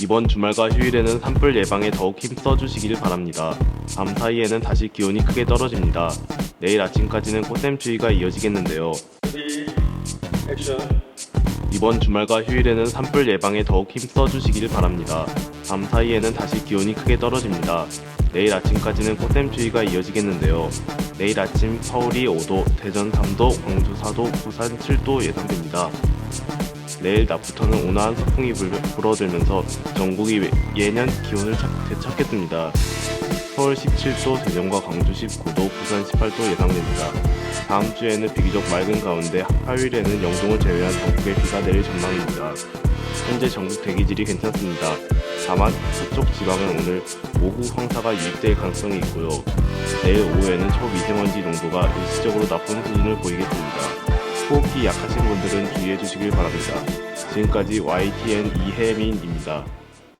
이번 주말과 휴일에는 산불 예방에 더욱 힘써 주시길 바랍니다. 밤 사이에는 다시 기온이 크게 떨어집니다. 내일 아침까지는 꽃샘추위가 이어지겠는데요. 이번 주말과 휴일에는 산불 예방에 더욱 힘써 주시길 바랍니다. 밤 사이에는 다시 기온이 크게 떨어집니다. 내일 아침까지는 꽃샘추위가 이어지겠는데요. 내일 아침 서울이 5도, 대전 3도, 광주 4도, 부산 7도 예상됩니다. 내일 낮부터는 온화한 서풍이 불- 불어들면서 전국이 왜- 예년 기온을 찾- 되찾겠습니다. 서울 17도, 대전과 광주 19도, 부산 18도 예상됩니다. 다음 주에는 비교적 맑은 가운데 화요일에는 영동을 제외한 전국에 비가 내릴 전망입니다. 현재 전국 대기질이 괜찮습니다. 다만 서쪽 지방은 오늘 오후 황사가 유입될 가능성이 있고요. 내일 오후에는 초미세먼지 농도가 일시적으로 나쁜 수준을 보이겠습니다. 호흡기 약하신 분들은 주의해 주시길 바랍니다. 지금까지 YTN 이혜민입니다.